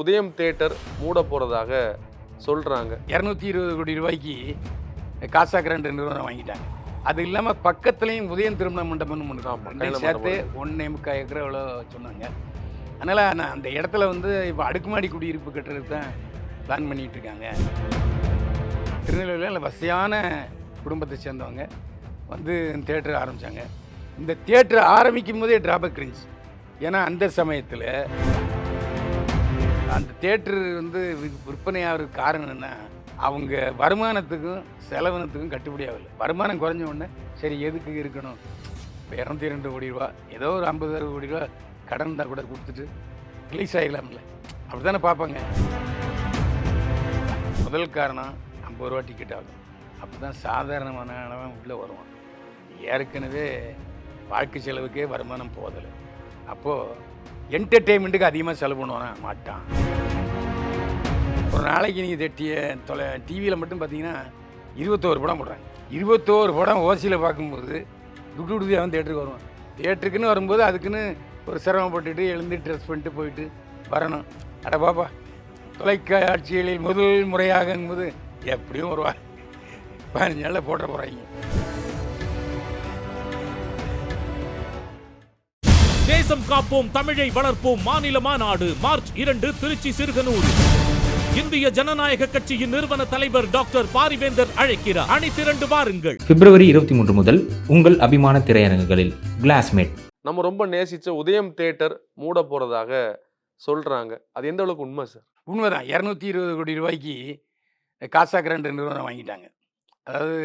உதயம் தேட்டர் மூட போறதாக சொல்றாங்க. இரநூத்தி இருபது கோடி ரூபாய்க்கு காசா கிராண்ட் நிறுவனம் வாங்கிட்டாங்க. அது இல்லாமல் பக்கத்துலேயும் உதயம் திருமண மண்டபம்னு ஒன்று சேர்த்து. ஒன்றே முக்கால் ஏக்கர் எவ்வளோ சொன்னாங்க. அதனால் நான் அந்த இடத்துல வந்து இப்போ அடுக்குமாடி குடியிருப்பு கட்டுறது தான் பிளான் பண்ணிகிட்டு இருக்காங்க. திருநெல்வேலியில் வசதியான குடும்பத்தை சேர்ந்தவங்க வந்து தேட்டர் ஆரம்பித்தாங்க இந்த தேட்டர் ஆரம்பிக்கும் போதே டிராபேக் இருந்துச்சு. ஏன்னா அந்த சமயத்தில் அந்த தேட்டர் வந்து வி- விற்பனையாகிறதுக்கு காரணம் என்ன? அவங்க வருமானத்துக்கும் செலவினத்துக்கும் கட்டுப்படி ஆகலை. வருமானம் குறைஞ்ச உடனே சரி எதுக்கு இருக்கணும்? இப்போ இரநூத்தி ரெண்டு கோடி ரூபா ஏதோ ஒரு ஐம்பது அறுபது கோடி ரூபா கடன் இருந்தால் கூட கொடுத்துட்டு ரிலீஸ் ஆகிடலாம்ல அப்படி தானே பார்ப்பாங்க. முதல் காரணம் ஐம்பது ரூபா டிக்கெட் ஆகும். அப்போ தான் சாதாரணமான அளவன் உள்ளே வருவான். ஏற்கனவே வாழ்க்கை செலவுக்கே வருமானம் போதலை அப்போது என்டர்டெயின்மெண்ட்டுக்கு அதிகமாக செலவு பண்ணுவானா? மாட்டான். ஒரு நாளைக்கு நீங்கள் தட்டிய தொலை டிவியில் மட்டும் பார்த்தீங்கன்னா இருபத்தோரு படம் போடுறாங்க. இருபத்தோரு படம் ஓசியில் பார்க்கும்போது துட்டு துடுதி அவன் தேட்டருக்கு வருவான். தேட்டருக்குன்னு வரும்போது அதுக்குன்னு ஒரு சிரமப்பட்டுட்டு எழுந்து ட்ரெஸ் பண்ணிட்டு போயிட்டு வரணும். அட பாப்பா தொலைக்காட்சிகளில் முதல் முறையாகும்போது எப்படியும் வருவா பதினஞ்சு நாளில் போட்ட போகிறாங்க தேசம் காப்போம் தமிழை வளர்ப்போம் மாநில மாநாடு மார்ச் இரண்டு திருச்சி சிறுகனூர். இந்திய ஜனநாயக கட்சியின் நிறுவன தலைவர் டாக்டர் பாரிவேந்தர் அழைக்கிறார். அணி திரண்டு வாருங்கள். பிப்ரவரி இருபத்தி மூன்று முதல் உங்கள் அபிமான திரையரங்குகளில் கிளாஸ்மேட் நம்ம ரொம்ப நேசிச்ச உதயம் தேட்டர் மூட போறதாக சொல்றாங்க. அது எந்த அளவுக்கு உண்மை சார் உண்மைதான். இரநூத்தி இருபது கோடி ரூபாய்க்கு காசா கிராண்ட் நிறுவனம் வாங்கிட்டாங்க. அதாவது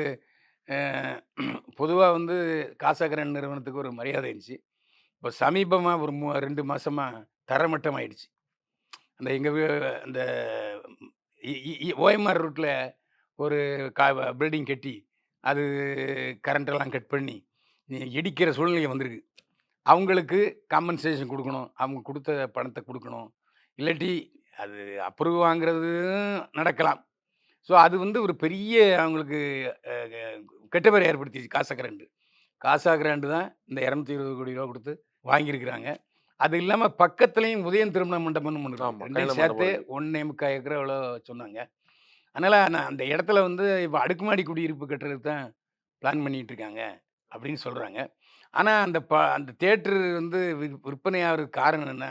பொதுவாக வந்து காசா கிராண்ட் நிறுவனத்துக்கு ஒரு மரியாதை இருந்துச்சு. இப்போ சமீபமாக ஒரு மூ ரெண்டு மாதமாக தரமட்டம் ஆயிடுச்சு அந்த எங்கள் அந்த ஓஎம்ஆர் ரூட்டில் ஒரு கா பில்டிங் கட்டி அது கரண்டெல்லாம் கட் பண்ணி இடிக்கிற சூழ்நிலை வந்திருக்கு. அவங்களுக்கு காம்பன்சேஷன் கொடுக்கணும். அவங்க கொடுத்த பணத்தை கொடுக்கணும். இல்லாட்டி அது அப்ரூவ் வாங்குறது நடக்கலாம். ஸோ அது வந்து ஒரு பெரிய அவங்களுக்கு கெட்ட பேர் ஏற்படுத்திச்சு காசா கிராண்டு. காசா கிராண்டு தான் இந்த இரநூத்தி இருபது கோடி ரூபா கொடுத்து வாங்கியிருக்கிறாங்க. அது இல்லாமல் பக்கத்துலேயும் உதயம் திருமண மண்டபம்னு ஒன்று. ரெண்டையும் சேர்த்து ஒன்றே முக்கால் ஏக்கர் எவ்வளோ சொன்னாங்க. அதனால் நான் அந்த இடத்துல வந்து இப்போ அடுக்குமாடி குடியிருப்பு கட்டுறது தான் பிளான் பண்ணிகிட்டு இருக்காங்க அப்படின்னு சொல்கிறாங்க ஆனால் அந்த ப அந்த தேட்டர் வந்து வி- விற்பனையாகிறதுக்கு காரணம் என்ன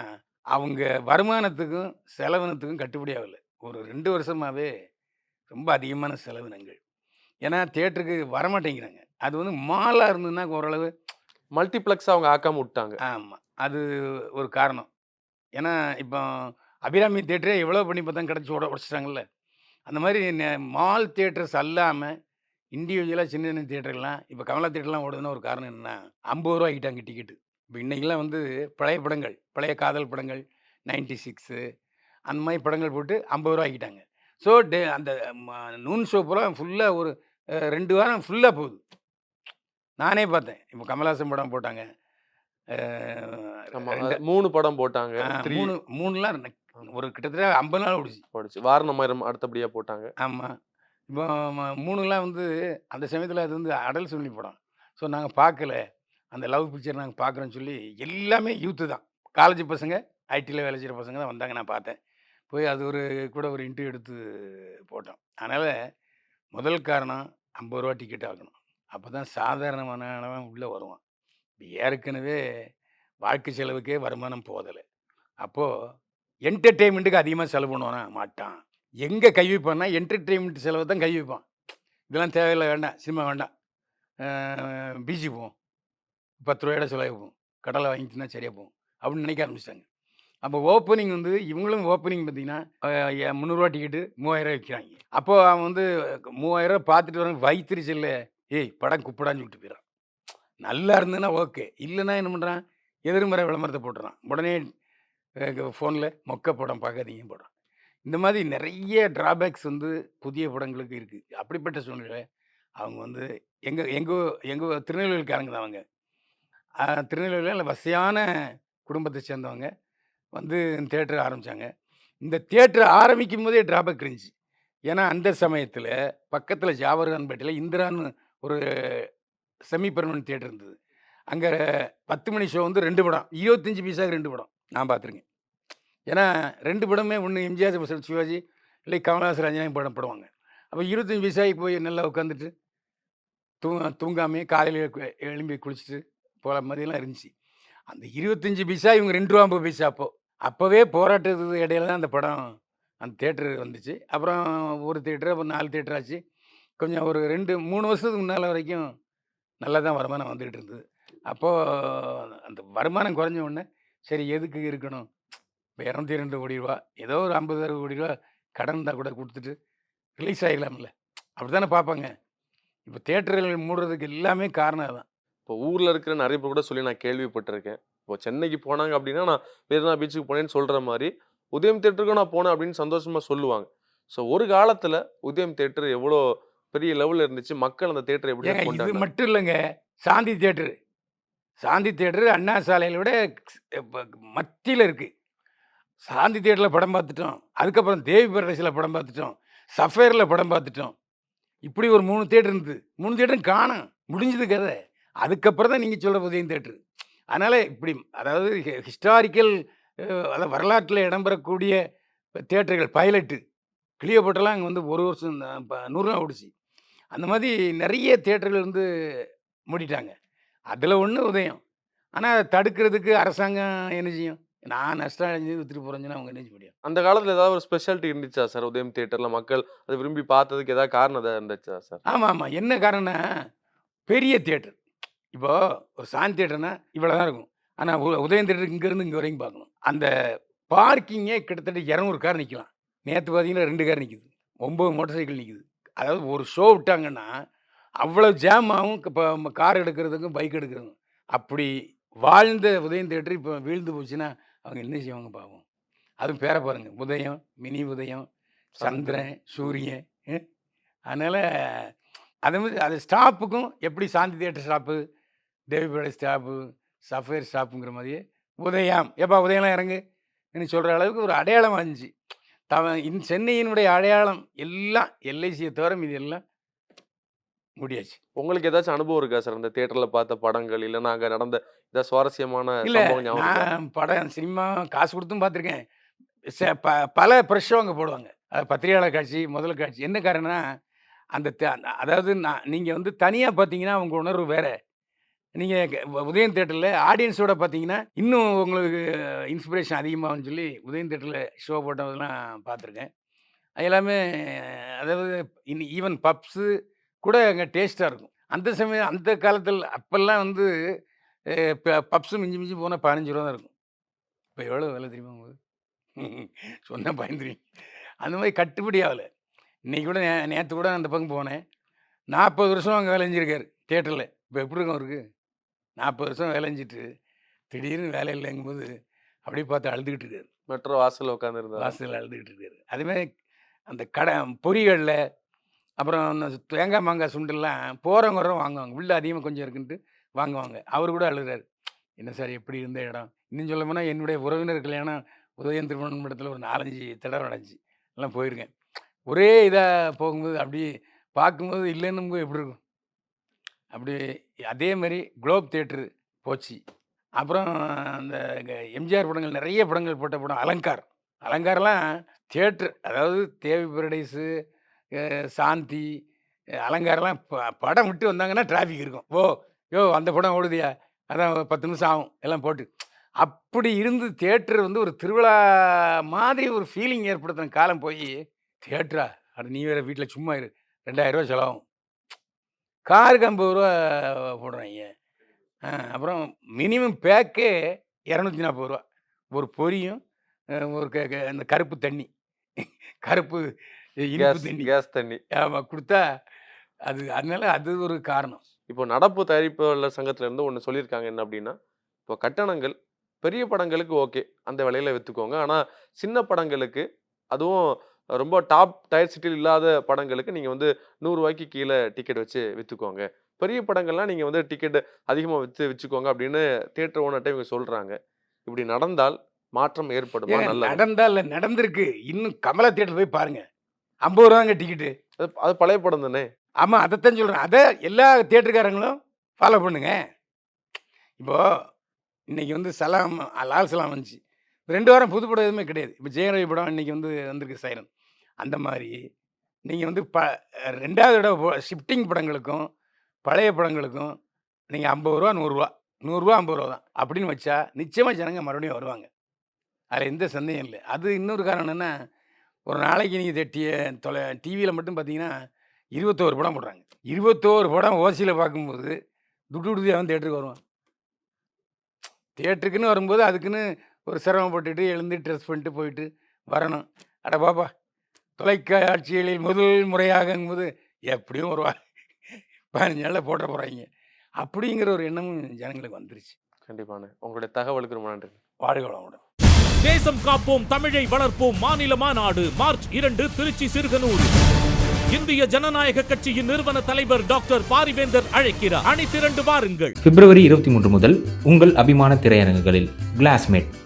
அவங்க வருமானத்துக்கும் செலவினத்துக்கும் கட்டுப்படி ஆகலை. ஒரு ரெண்டு வருஷமாகவே ரொம்ப அதிகமான செலவினங்கள். ஏன்னா தேட்டருக்கு வரமாட்டேங்கிறாங்க. அது வந்து மாலாக இருந்ததுன்னா ஓரளவு மல்டிப்ளெக்ஸ் அவங்க ஆக்காம விட்டாங்க ஆமாம் அது ஒரு காரணம். ஏன்னா இப்போ அபிராமி தேட்டரே எவ்வளோ பண்ணி பார்த்தா கிடச்சி உட உடச்சிட்டாங்கல்ல. அந்த மாதிரி மால் தேட்டர்ஸ் அல்லாமல் இண்டிவிஜுவலாக சின்ன சின்ன தேட்டர்லாம் இப்போ கமலா தேட்டர்லாம் ஓடுதுன்னா ஒரு காரணம் என்னென்னா ஐம்பது ரூபா ஆகிட்டாங்க டிக்கெட்டு. இப்போ இன்றைக்கெல்லாம் வந்து பழைய படங்கள் பழைய காதல் படங்கள் நைன்டி சிக்ஸு அந்த மாதிரி படங்கள் போட்டு ஐம்பது ரூபா ஆக்கிட்டாங்க ஸோ டே அந்த ம- நூன் ஷோ பூரா ஃபுல்லாக ஒரு ரெண்டு வாரம் ஃபுல்லாக போகுது. நானே பார்த்தேன் இப்போ கமலாசன் படம் போட்டாங்க. மூணு படம் போட்டாங்க. மூணு மூணுலாம் ஒரு கிட்டத்தட்ட ஐம்பது நாள் ஓடிச்சு. போடுச்சு வாரணமாயிரம் அடுத்தபடியா போட்டாங்க. ஆமாம் இப்போ மூணுலாம் வந்து அந்த சமயத்தில் அது வந்து அடல் சொல்லி படம். ஸோ நாங்கள் பார்க்கல அந்த லவ் பிக்சர் நாங்கள் பார்க்குறோன்னு சொல்லி எல்லாமே யூத்து தான். காலேஜ் பசங்க ஐடியில் வேலை செய்கிற பசங்க தான் வந்தாங்க நான் பார்த்தேன் போய் அது ஒரு கூட ஒரு இன்டர்வியூ எடுத்து போட்டோம். அதனால் முதல் காரணம் ஐம்பது ரூபா டிக்கெட் ஆகணும். அப்போ தான் சாதாரணமானவன் உள்ளே வருவான். ஏற்கனவே வாழ்க்கை செலவுக்கே வருமானம் போதலை. அப்போது என்டர்டெயின்மெண்ட்டுக்கு அதிகமாக செலவு பண்ணுவானா? மாட்டான். எங்கே கை வைப்பான்னா என்டர்டெயின்மெண்ட் செலவை தான் கை வைப்பான். இதெல்லாம் தேவையில்லை வேண்டாம். சினிமா வேண்டாம். பீச்சு போவோம். பத்து ரூபாயோட செலவு போவோம். கடலை வாங்கிட்டுனா சரியாக போகும் அப்படின்னு நினைக்க ஆரம்பிச்சிட்டாங்க. அப்போ ஓப்பனிங் வந்து இவங்களும் ஓப்பனிங் பார்த்தீங்கன்னா முந்நூறுரூவா டிக்கெட்டு மூவாயிரம் விற்கிறாங்க அப்போது அவன் வந்து மூவாயிரம் பார்த்துட்டு வர வயிற்றுச்சல்ல ஏய் படம் குப்படான்னு சொல்லிட்டு போயிடறான் நல்லா இருந்ததுன்னா ஓகே. இல்லைன்னா என்ன பண்ணுறான் எதிர்மறை விளம்பரத்தை போட்டுறான். உடனே ஃபோனில் மொக்க படம் பார்க்காதீங்க போடுறான். இந்த மாதிரி நிறைய டிராபேக்ஸ் வந்து புதிய படங்களுக்கு இருக்குது அப்படிப்பட்ட சூழ்நிலை அவங்க வந்து எங்கள் எங்கள் எங்கள் திருநெல்வேலிக்காரங்க தான் அவங்க. திருநெல்வேலியில் வசையான குடும்பத்தை சேர்ந்தவங்க. வந்து தேட்டர் ஆரம்பித்தாங்க இந்த தேட்டர் ஆரம்பிக்கும் போதே டிராபேக் இருந்துச்சு. ஏன்னா அந்த சமயத்தில் பக்கத்தில் ஜாவர்கான்பேட்டையில் இந்திரான்னு ஒரு செமி பெர்மனன்ட் தியேட்டர் இருந்தது. அங்கே பத்து மணி ஷோ வந்து ரெண்டு படம். இருபத்தஞ்சி பீஸாக ரெண்டு படம் நான் பார்த்துருக்கேன். ஏன்னா ரெண்டு படமே ஒன்று எம்ஜிஆர் பசல் சிவாஜி இல்லை கமலஹாசன் ரஞ்சனா படம் படுவாங்க. அப்போ இருபத்தஞ்சி வயசாகி போய் நல்லா உட்காந்துட்டு தூ தூங்காமே காலையில் எழும்பி குளிச்சுட்டு போகிற மாதிரிலாம் இருந்துச்சு. அந்த இருபத்தஞ்சி பைசா இவங்க ரெண்டு ரூபா ஐம்பது பைசா அப்போ. அப்போவே போராட்டத்துக்கு இடையில தான் அந்த படம் அந்த தேட்டர் வந்துச்சு. அப்புறம் ஒரு தேட்டர் அப்புறம் நாலு தேட்டர் ஆச்சு. கொஞ்சம் ஒரு ரெண்டு மூணு வருஷத்துக்கு முன்னால் வரைக்கும் நல்லா தான் வருமானம் வந்துகிட்டு இருந்தது. அப்போது அந்த வருமானம் குறைஞ்ச உடனே சரி எதுக்கு இருக்கணும்? இப்போ இரநூத்தி ரெண்டு கோடி ரூபா ஏதோ ஒரு ஐம்பது அறுபது கோடி ரூபா கடன் இருந்தால் கூட கொடுத்துட்டு ரிலீஸ் ஆகிடலாம்ல அப்படி தானே பார்ப்பாங்க. இப்போ தேட்டர்கள் மூடுறதுக்கு எல்லாமே காரணம் அதான். இப்போ ஊர்ல இருக்கிற நிறைய பேர் கூட சொல்லி நான் கேள்விப்பட்டிருக்கேன். இப்போ சென்னைக்கு போனாங்க அப்படின்னா நான் மெரினா பீச்சுக்கு போனேன்னு சொல்ற மாதிரி உதயம் தேட்டருக்கும் நான் போனேன் அப்படின்னு சந்தோஷமா சொல்லுவாங்க. ஸோ ஒரு காலத்துல உதயம் தேட்டர் எவ்வளோ பெரிய லெவல்ல இருந்துச்சு. மக்கள் அந்த தேட்டரை எப்படி இது மட்டும் இல்லைங்க. சாந்தி தேட்டரு சாந்தி தேட்டரு அண்ணா சாலையில விட மத்தியில் இருக்குது சாந்தி தேட்டரில் படம் பார்த்துட்டோம். அதுக்கப்புறம் தேவி பிரதேசில் படம் பார்த்துட்டோம். சஃபேரில் படம் பார்த்துட்டோம். இப்படி ஒரு மூணு தேட்டர் இருந்தது. மூணு தேட்டரும் காணும். முடிஞ்சது கதை. அதுக்கப்புறம் தான் நீங்கள் சொல்கிற உதயம் தேட்டரு அதனால் இப்படி அதாவது ஹிஸ்டாரிக்கல் அதாவது வரலாற்றில் இடம்பெறக்கூடிய தேட்டர்கள் பைலட்டு கிளியோபட்டெல்லாம் அங்கே வந்து ஒரு வருஷம் தான் ப- நூறு நாள் ஓடிச்சு. அந்த மாதிரி நிறைய தேட்டர்கள் வந்து மூடிட்டாங்க. அதில் ஒன்று உதயம். ஆனால் அதை தடுக்கிறதுக்கு அரசாங்கம் என்ன செய்யும்? நான் நஷ்டம் அடைஞ்சு வித்துட்டு போகிறேன்னு அவங்க என்ன முடியும்? அந்த காலத்துல ஏதாவது ஒரு ஸ்பெஷாலிட்டி இருந்துச்சா சார்? உதயம் தேட்டர்ல மக்கள் அதை விரும்பி பார்த்ததுக்கு ஏதாவது காரணம் ஏதாவது இருந்துச்சா சார்? ஆமாம் ஆமாம் என்ன காரணம்னா பெரிய தேட்டர் இப்போ ஒரு சாந்தி தேட்டர்னா இவ்வளோ தான் இருக்கும் ஆனால் உதயம் தேட்டருக்கு இங்கேருந்து இங்கே வரைக்கும் பார்க்கணும். அந்த பார்க்கிங்கே கிட்டத்தட்ட இரநூறு கார் நிற்கலாம் நேற்று பார்த்தீங்கன்னா ரெண்டு கார் நிற்குது ஒம்பது மோட்டார் சைக்கிள் நிற்குது அதாவது ஒரு ஷோ விட்டாங்கன்னா அவ்வளோ ஜாம் ஆகும் இப்போ கார் எடுக்கிறதுக்கும் பைக் எடுக்கிறதுக்கும். அப்படி வாழ்ந்த உதயம் தேட்டர் இப்போ வீழ்ந்து போச்சுன்னா அவங்க என்ன செய்வாங்க பாவம். அதுவும் பேர பாருங்க. உதயம் மினி உதயம் சந்திரன் சூரியன். அதனால அதே மாதிரி அது ஸ்டாப்புக்கும் எப்படி Shanthi theatre stop Devipettai stop Safire ஸ்டாப்புங்கிற மாதிரியே உதயம். எப்பா உதயம்லாம் இறங்கு சொல்கிற அளவுக்கு ஒரு அடையாளம் வந்துச்சு தவ இன் சென்னையினுடைய அடையாளம் எல்லாம் எல்ஐசியை தவிர மீதி எல்லாம் முடியாச்சு. உங்களுக்கு ஏதாச்சும் அனுபவம் இருக்கா சார்? அந்த தேட்டர்ல பார்த்த படங்கள் இல்லைன்னா அங்க நடந்த ஏதாவது சுவாரஸ்யமான இல்லை? நான் படம் சினிமா காசு கொடுத்தும் பார்த்துருக்கேன். ச- ப பல ப்ரெஷ்ஷும் அங்கே போடுவாங்க. அது பத்திரிகையாளர் காட்சி முதல் காட்சி. என்ன காரணம்னா அந்த அதாவது நான் நீங்கள் வந்து தனியாக பார்த்தீங்கன்னா உங்க உணர்வு வேற. நீங்கள் உதயம் தேட்டரில் ஆடியன்ஸோட பார்த்தீங்கன்னா இன்னும் உங்களுக்கு இன்ஸ்பிரேஷன் அதிகமாகும்னு சொல்லி உதயம் தேட்டரில் ஷோ போட்டதெல்லாம் பார்த்துருக்கேன் அது எல்லாமே அதாவது இன் ஈவன் பப்ஸு கூட அங்கே டேஸ்ட்டாக இருக்கும். அந்த சமயம் அந்த காலத்தில் அப்போல்லாம் வந்து பப்ஸு மிஞ்சி மிஞ்சி போனால் பதினஞ்சு ரூபா தான் இருக்கும். இப்போ எவ்வளோ விலை தெரியுமா உங்களுக்கு? சொன்னால் பயந்துருவீங்க. அந்த மாதிரி கட்டுப்படி ஆகலை. இன்னைக்கு கூட நே நேற்று கூட அந்த பக்கம் போனேன். நாற்பது வருஷம் அங்கே வேலை செஞ்சுருக்காரு தேட்டரில் இப்போ எப்படி இருக்கும் அவருக்கு? நாற்பது வருஷம் வேலை செஞ்சுட்டு திடீர்னு வேலை இல்லைங்கும்போது அப்படியே பார்த்து அழுதுகிட்டு இருக்காரு. மெட்ரோ வாசல்ல உட்கார்ந்து இருந்தாரு வாசலில் அழுதுகிட்டு இருக்காரு. அதுமாதிரி அந்த கடை பொரிகளில் அப்புறம் அந்த தேங்காய் மாங்காய் சுண்டெல்லாம் போகிறவங்க வாங்குவாங்க. உள்ள அதிகமாக கொஞ்சம் இருக்குன்ட்டு வாங்குவாங்க. அவர் கூட அழுகிறாரு. என்ன சார் எப்படி இருந்த இடம்? இன்னும் சொல்ல போனால் என்னுடைய உறவினர் கல்யாணம் உதயம் திருமணம் இடத்துல ஒரு நாலஞ்சு தடவை நடந்துச்சு. எல்லாம் போயிருக்கேன். ஒரே இதாக போகும்போது அப்படி பார்க்கும்போது இல்லைன்னும் போது எப்படி இருக்கும்? அப்படி அதே மாதிரி குளோப் தேட்ரு போச்சு. அப்புறம் அந்த எம்ஜிஆர் படங்கள் நிறைய படங்கள் போட்ட படம் அலங்கார். அலங்காரெலாம் தேட்ரு அதாவது தேவி பரடைஸு சாந்தி அலங்காரெலாம் ப- படம் விட்டு வந்தாங்கன்னா டிராஃபிக் இருக்கும். ஓ யோ அந்த படம் ஓடுதியா? அதான் பத்து நிமிஷம் ஆகும். எல்லாம் போட்டு. அப்படி இருந்து தேட்ரு வந்து ஒரு திருவிழா மாதிரி ஒரு ஃபீலிங் ஏற்படுத்தின காலம் போய் தேட்ரா அது நீ வேற வீட்டில் சும்மா இரு. ரெண்டாயிரம் ரூபா செலவாகும். காருக்கு ஐம்பது ரூபா போடுறாங்க அப்புறம் மினிமம் பேக்கே இரநூத்தி நாற்பது ரூபா ஒரு பொரியும் ஒரு க அந்த கருப்பு தண்ணி. கருப்பு இனிப்பு தண்ணி. கேஸ் தண்ணி. ஆமாம் கொடுத்தா அது அதனால அது ஒரு காரணம். இப்போ நடப்பு தயாரிப்பாளர் சங்கத்துல இருந்து ஒன்று சொல்லியிருக்காங்க என்ன அப்படின்னா இப்போ கட்டணங்கள் பெரிய படங்களுக்கு ஓகே அந்த விலையில வித்துக்கோங்க. ஆனா சின்ன படங்களுக்கு அதுவும் ரொம்ப டாப் டயர் சிட்டியில் இல்லாத படங்களுக்கு நீங்க வந்து நூறு ரூபாய்க்கு கீழே டிக்கெட் வச்சு வித்துக்கோங்க. பெரிய படங்கள்லாம் நீங்க வந்து டிக்கெட் அதிகமா வித்து வச்சுக்கோங்க அப்படின்னு தியேட்டர் ஓனர்கிட்ட இவங்க சொல்றாங்க. இப்படி நடந்தால் மாற்றம் ஏற்படுமா? ஏங்க நல்லது. நடந்தா இல்லை நடந்திருக்கு. இன்னும் கமலா தேட்டர் போய் பாருங்க. ஐம்பது ரூபாங்க டிக்கெட்டு. அது அது பழைய படம் தானே? ஆமாம் அதைத்தான் சொல்கிறேன் அதை எல்லா தியேட்டருக்காரங்களும் ஃபாலோ பண்ணுங்க. இப்போ இன்னைக்கு வந்து சலாம் லால் சலாம் வந்துச்சு. ரெண்டு வாரம் புது படம் எதுவுமே கிடையாது. இப்போ ஜெயரவி படம் இன்னைக்கு வந்து வந்திருக்கு சைரன். அந்த மாதிரி நீங்கள் வந்து ப ரெண்டாவது தடவை ஷிஃப்டிங் படங்களுக்கும் பழைய படங்களுக்கும் நீங்கள் ஐம்பது ரூபா நூறுரூவா நூறுரூவா ஐம்பது ரூபா தான் அப்படின்னு வச்சா நிச்சயமாக ஜனங்க மறுபடியும் வருவாங்க. அதில் எந்த சந்தேகம் இல்லை. அது இன்னொரு காரணம் ஒரு நாளைக்கு நீங்கள் தட்டிய தொலை டிவியில் மட்டும் பார்த்தீங்கன்னா இருபத்தோரு படம் போடுறாங்க. இருபத்தோரு படம் ஓசியில் பார்க்கும்போது துட்டு துடுதி அவன் தேட்டருக்கு வருவான் தேட்டருக்குன்னு வரும்போது அதுக்குன்னு ஒரு சிரமப்பட்டுட்டு எழுந்து ட்ரெஸ் பண்ணிட்டு போயிட்டு வரணும். அட பாப்பா தொலைக்காட்சிகளில் முதல் முறையாகும்போது எப்படியும் வருவா பதினஞ்சு நாளில் போட்ட போகிறாங்க அப்படிங்கிற ஒரு எண்ணமும் ஜனங்களுக்கு வந்துருச்சு. கண்டிப்பாண்ணே உங்களுடைய தகவலுக்கு ரொம்ப நன்றி. வாழ்க வளமுடன். தேசம் காப்போம் தமிழை வளர்ப்போம் மாநில மாநாடு மார்ச் இரண்டு திருச்சி சிறுகனூர். இந்திய ஜனநாயக கட்சியின் நிறுவன தலைவர் டாக்டர் பாரிவேந்தர் அழைக்கிறார். அணி திரண்டு வாருங்கள். பிப்ரவரி இருபத்தி மூன்று முதல் உங்கள் அபிமான திரையரங்குகளில் கிளாஸ்மேட்.